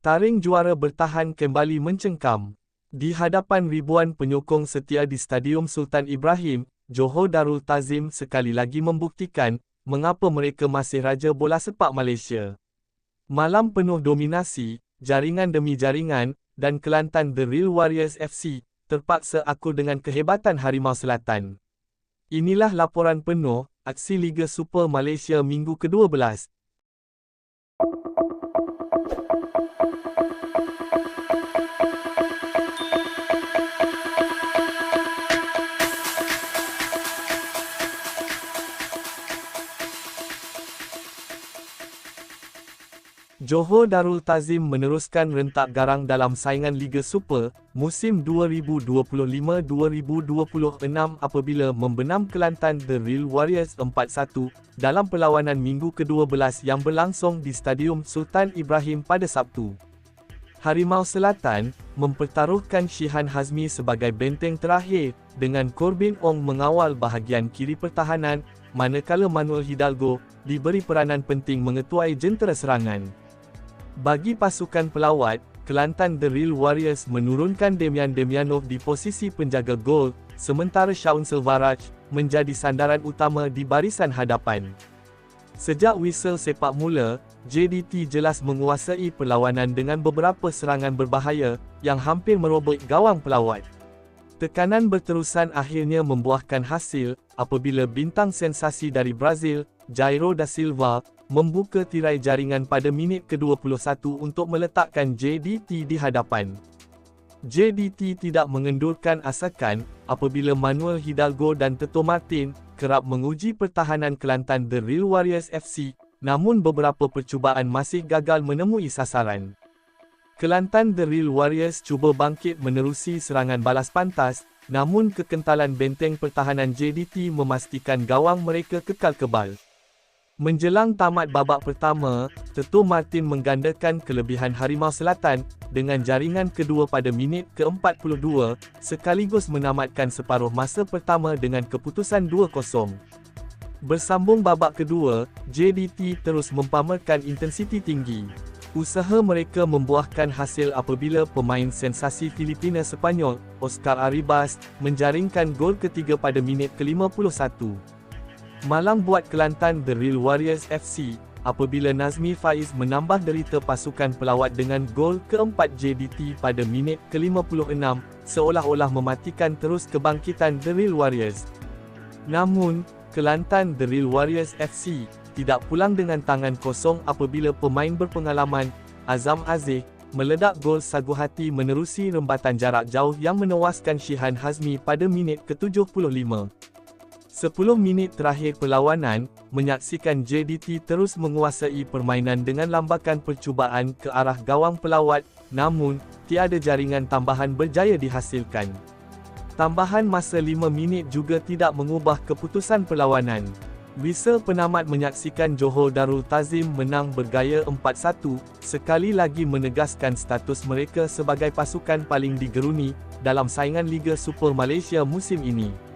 Taring juara bertahan kembali mencengkam. Di hadapan ribuan penyokong setia di Stadium Sultan Ibrahim, Johor Darul Tazim sekali lagi membuktikan mengapa mereka masih raja bola sepak Malaysia. Malam penuh dominasi, jaringan demi jaringan, dan Kelantan The Real Warriors FC terpaksa akur dengan kehebatan Harimau Selatan. Inilah laporan penuh aksi Liga Super Malaysia minggu ke-12. Johor Darul Tazim meneruskan rentak garang dalam saingan Liga Super musim 2025-2026 apabila membenam Kelantan The Real Warriors 4-1 dalam perlawanan minggu ke-12 yang berlangsung di Stadium Sultan Ibrahim pada Sabtu. Harimau Selatan mempertaruhkan Shihan Hazmi sebagai benteng terakhir dengan Corbin Ong mengawal bahagian kiri pertahanan manakala Manuel Hidalgo diberi peranan penting mengetuai jentera serangan. Bagi pasukan pelawat, Kelantan The Real Warriors menurunkan Demian Demianov di posisi penjaga gol, sementara Shaun Silvaraj menjadi sandaran utama di barisan hadapan. Sejak whistle sepak mula, JDT jelas menguasai perlawanan dengan beberapa serangan berbahaya yang hampir merobek gawang pelawat. Tekanan berterusan akhirnya membuahkan hasil apabila bintang sensasi dari Brazil, Jairo da Silva, membuka tirai jaringan pada minit ke-21 untuk meletakkan JDT di hadapan. JDT tidak mengendurkan asakan apabila Manuel Hidalgo dan Teto Martin kerap menguji pertahanan Kelantan The Real Warriors FC, namun beberapa percubaan masih gagal menemui sasaran. Kelantan The Real Warriors cuba bangkit menerusi serangan balas pantas, namun kekentalan benteng pertahanan JDT memastikan gawang mereka kekal kebal. Menjelang tamat babak pertama, Tetu Martin menggandakan kelebihan Harimau Selatan dengan jaringan kedua pada minit ke-42 sekaligus menamatkan separuh masa pertama dengan keputusan 2-0. Bersambung babak kedua, JDT terus mempamerkan intensiti tinggi. Usaha mereka membuahkan hasil apabila pemain sensasi Filipina Sepanyol, Oscar Arribas, menjaringkan gol ketiga pada minit ke-51. Malang buat Kelantan The Real Warriors FC, apabila Nazmi Faiz menambah derita pasukan pelawat dengan gol keempat JDT pada minit ke-56, seolah-olah mematikan terus kebangkitan The Real Warriors. Namun, Kelantan The Real Warriors FC, tidak pulang dengan tangan kosong apabila pemain berpengalaman, Azam Aziz, meledak gol sagu hati menerusi rembatan jarak jauh yang menewaskan Shihan Hazmi pada minit ke-75. 10 minit terakhir perlawanan, menyaksikan JDT terus menguasai permainan dengan lambakan percubaan ke arah gawang pelawat, namun, tiada jaringan tambahan berjaya dihasilkan. Tambahan masa 5 minit juga tidak mengubah keputusan perlawanan. Whistle penamat menyaksikan Johor Darul Tazim menang bergaya 4-1, sekali lagi menegaskan status mereka sebagai pasukan paling digeruni dalam saingan Liga Super Malaysia musim ini.